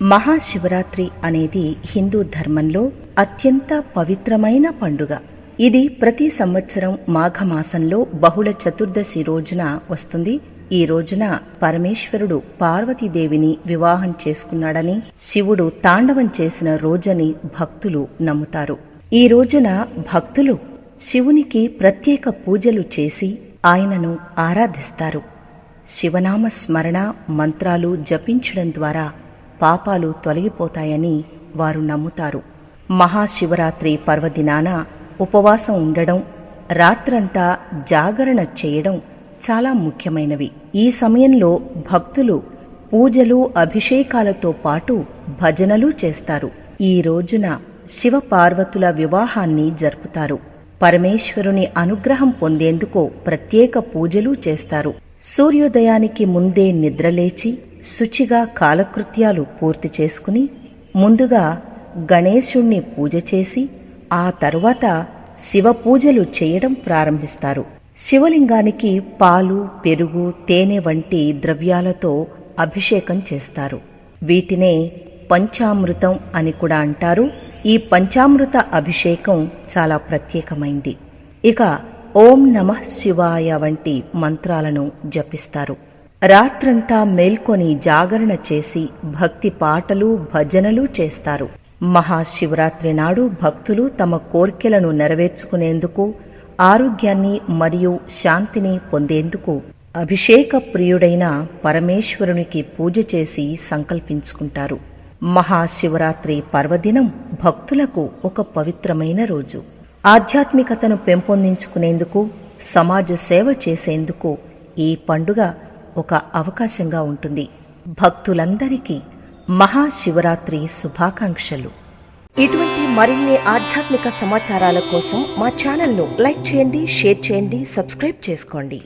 మహాశివరాత్రి అనేది హిందూ ధర్మంలో అత్యంత పవిత్రమైన పండుగ. ఇది ప్రతి సంవత్సరం మాఘమాసంలో బహుళ చతుర్దశి రోజున వస్తుంది. ఈ రోజున పరమేశ్వరుడు పార్వతీదేవిని వివాహం చేసుకున్నాడని శివుడు తాండవం చేసిన రోజని భక్తులు నమ్ముతారు. ఈ రోజున భక్తులు శివునికి ప్రత్యేక పూజలు చేసి ఆయనను ఆరాధిస్తారు. శివనామ స్మరణ మంత్రాలు జపించడం ద్వారా పాపాలు తొలగిపోతాయని వారు నమ్ముతారు. మహాశివరాత్రి పర్వదినాన ఉపవాసం ఉండడం రాత్రంతా జాగరణ చేయడం చాలా ముఖ్యమైనవి. ఈ సమయంలో భక్తులు పూజలు అభిషేకాలతో పాటు భజనలు చేస్తారు. ఈ రోజున శివ పార్వతుల వివాహాన్ని జరుపుతారు. పరమేశ్వరుని అనుగ్రహం పొందేందుకు ప్రత్యేక పూజలు చేస్తారు. సూర్యోదయానికి ముందే నిద్రలేచి శుచిగా కాలకృత్యాలు పూర్తి చేసుకుని ముందుగా గణేశుణ్ణి పూజ చేసి ఆ తరువాత శివ పూజలు చేయడం ప్రారంభిస్తారు. శివలింగానికి పాలు పెరుగు తేనె వంటి ద్రవ్యాలతో అభిషేకం చేస్తారు. వీటినే పంచామృతం అని కూడా అంటారు. ఈ పంచామృత అభిషేకం చాలా ప్రత్యేకమైంది. ఇక ఓం నమః శివాయ వంటి మంత్రాలను జపిస్తారు. రాత్రంతా మేల్కొని జాగరణ చేసి భక్తి పాటలు భజనలు చేస్తారు. మహాశివరాత్రి నాడు భక్తులు తమ కోర్కెలను నెరవేర్చుకునేందుకు ఆరోగ్యాన్ని మరియు శాంతిని పొందేందుకు అభిషేక ప్రియుడైన పరమేశ్వరునికి పూజ చేసి సంకల్పించుకుంటారు. మహాశివరాత్రి పర్వదినం భక్తులకు ఒక పవిత్రమైన రోజు. ఆధ్యాత్మికతను పెంపొందించుకునేందుకు సమాజ సేవ చేసేందుకు ఈ పండుగ ఒక అవకాశంగా ఉంటుంది. భక్తులందరికీ మహాశివరాత్రి శుభాకాంక్షలు. ఇటువంటి మరిన్ని ఆధ్యాత్మిక సమాచారాల కోసం మా ఛానల్ను లైక్ చేయండి షేర్ చేయండి సబ్స్క్రైబ్ చేసుకోండి.